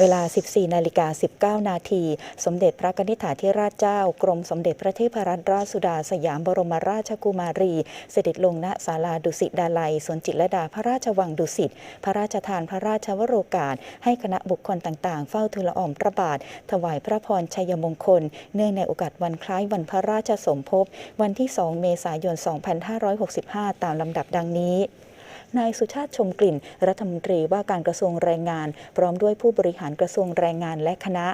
เวลา 14 นาฬิกา 19 นาที สมเด็จพระนิธิถาธิราชเจ้า กรมสมเด็จพระเทพรัตนราชสุดาสยามบรมราชกุมารี เสด็จลงณศาลาดุสิตดาลัยสวนจิตรดาพระราชวังดุสิต พระราชทานพระราชวโรกาส ให้คณะบุคคลต่างๆ เฝ้าทูลละอองพระบาท ถวายพระพรชัยมงคล เนื่องในโอกาสวันคล้ายวันพระราชสมภพ วันที่ 2 เมษายน 2565 ตามลำดับดังนี้ นายสุชาติชมกลิ่น รัฐมนตรีว่าการกระทรวงแรงงาน พร้อมด้วยผู้บริหารกระทรวงแรงงานและคณะ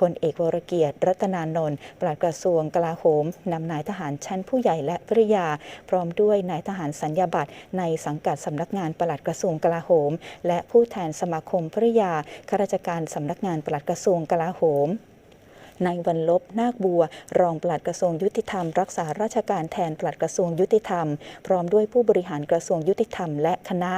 พลเอกวรเกียรติรัตนานนท์ปลัดกระทรวงกลาโหมนำนายทหารชั้นผู้ใหญ่และภริยา พร้อมด้วยนายทหารสัญญาบัตรในสังกัดสำนักงานปลัดกระทรวงกลาโหม และผู้แทนสมาคมภริยาข้าราชการสำนักงานปลัดกระทรวงกลาโหม นายวันลบนาคบัว รองปลัดกระทรวงยุติธรรม รักษาราชการแทนปลัดกระทรวงยุติธรรม พร้อมด้วยผู้บริหารกระทรวงยุติธรรมและคณะ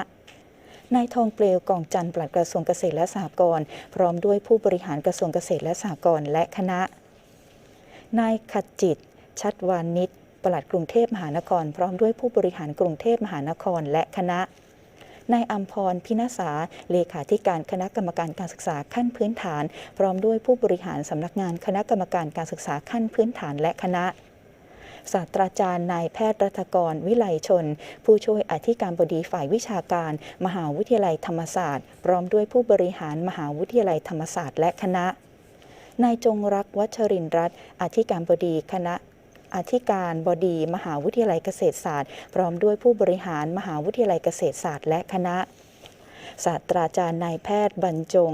นายทองเปลวกองจันทร์ปลัดกระทรวงเกษตรและสหกรณ์พร้อมด้วยผู้บริหารกระทรวงเกษตรและสหกรณ์และคณะ นายขจิต ชัดวานิชปลัดกรุงเทพมหานคร พร้อมด้วยผู้บริหารกรุงเทพมหานครและคณะ นายอัมพรพินาสาเลขาธิการคณะกรรมการการศึกษาขั้นพื้นฐาน พร้อมด้วยผู้บริหารสำนักงานคณะกรรมการการศึกษาขั้นพื้นฐานและคณะศาสตราจารย์นายแพทย์รัฐกร วิไลชน ผู้ช่วยอธิการบดีฝ่ายวิชาการ มหาวิทยาลัยธรรมศาสตร์ พร้อมด้วยผู้บริหารมหาวิทยาลัยธรรมศาสตร์และคณะนายจงรักวัชรินทร์รัตน์อธิการบดีคณะ อธิการบดีมหาวิทยาลัยเกษตรศาสตร์ พร้อมด้วยผู้บริหารมหาวิทยาลัยเกษตรศาสตร์และคณะศาสตราจารย์นายแพทย์บรรจง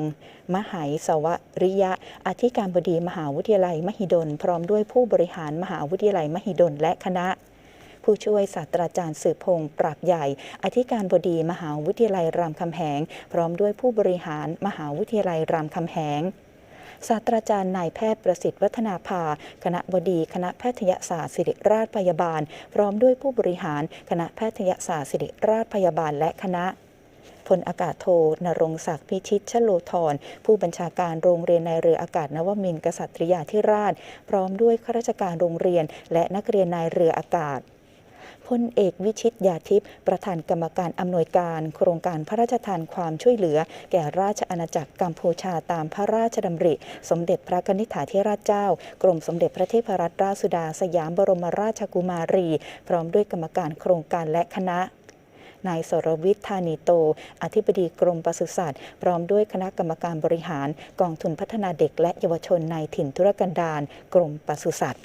มหัยสวริยะ อธิการบดีมหาวิทยาลัยมหิดล พร้อมด้วยผู้บริหารมหาวิทยาลัยมหิดลและคณะ ผู้ช่วยศาสตราจารย์สืบพงศ์ปราบใหญ่ อธิการบดีมหาวิทยาลัยรามคำแหง พร้อมด้วยผู้บริหารมหาวิทยาลัยรามคำแหง ศาสตราจารย์นายแพทย์ประสิทธิ์วัฒนาภา คณะบดี คณะแพทยศาสตร์ศิริราชพยาบาล พร้อมด้วยผู้บริหาร คณะแพทยศาสตร์ศิริราชพยาบาลและคณะพลอากาศโทนรงศักดิ์พิชิตชโลธรผู้บัญชาการโรงเรียนในเรืออากาศนวมินทร์กษัตริยาธิราช พร้อมด้วยข้าราชการโรงเรียน และนักเรียนนายเรืออากาศ พลเอกวิชิตยาทิพย์ประธานกรรมการอำนวยการ โครงการพระราชทานความช่วยเหลือ แก่ราชอาณาจักรกัมพูชาตามพระราชดำริ สมเด็จพระนิธิถาธิราชเจ้า กรมสมเด็จพระเทพรัตนราชสุดาสยามบรมราชกุมารี พร้อมด้วยกรรมการโครงการและคณะนายสรวิทย์ธานีโต อธิบดีกรมปศุสัตว์ พร้อมด้วยคณะกรรมการบริหาร กองทุนพัฒนาเด็กและเยาวชนในถิ่นธุรกันดารกรมปศุสัตว์